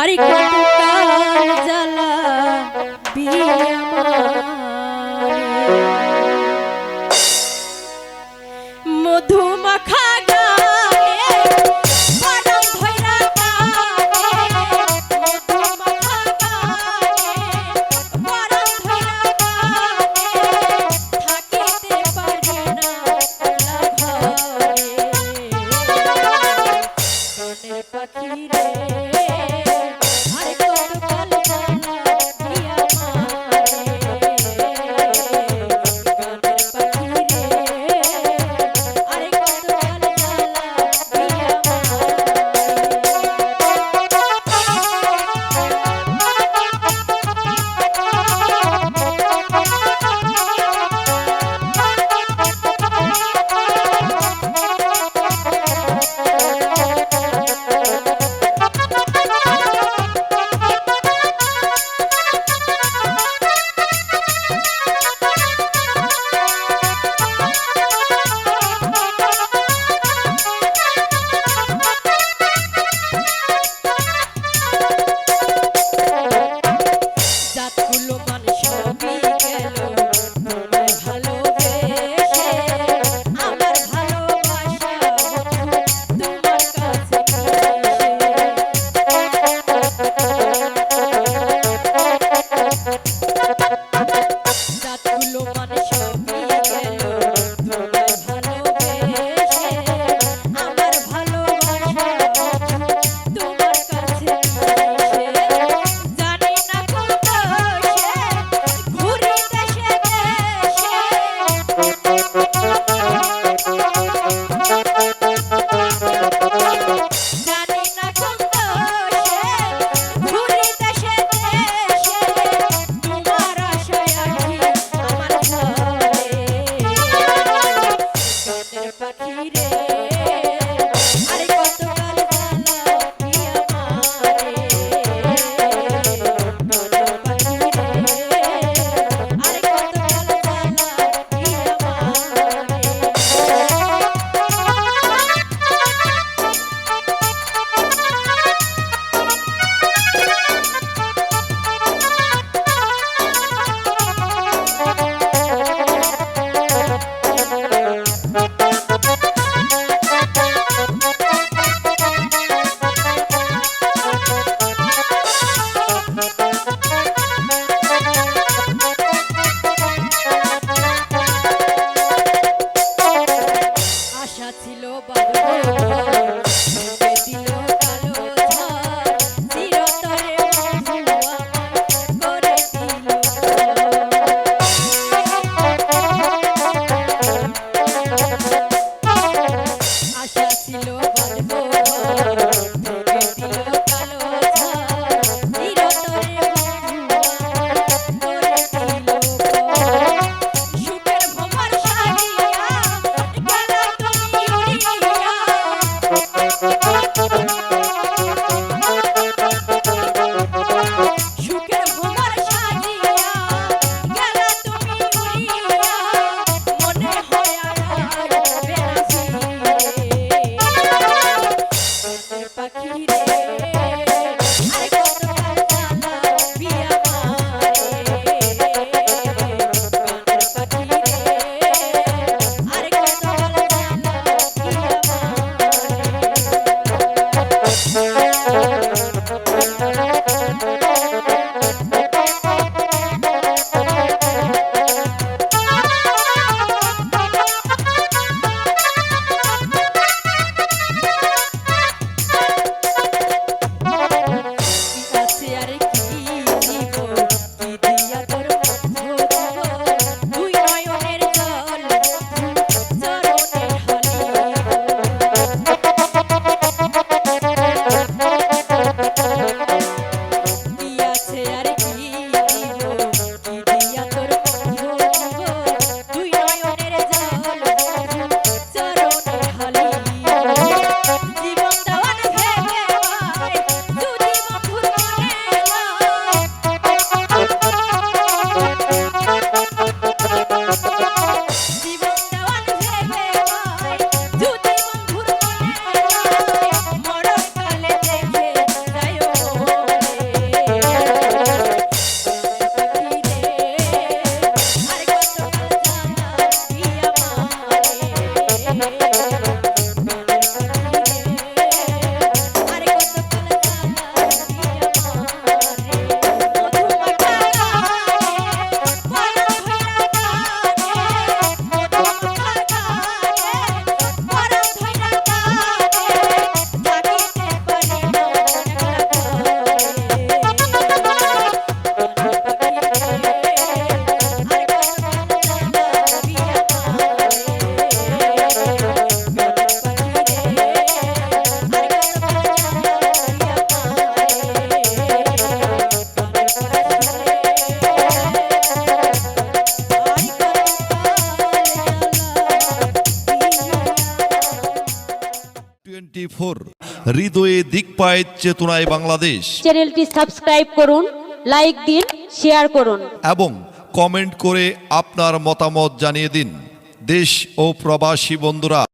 আর কতকাল মধুমাখা গানে হৃদয়ে দিক পায় চেতনায় বাংলাদেশ। চ্যানেলটি সাবস্ক্রাইব করুন লাইক দিন শেয়ার করুন। এবং কমেন্ট করে আপনার মতামত জানিয়ে দিন। দেশ ও প্রবাসী বন্ধুরা।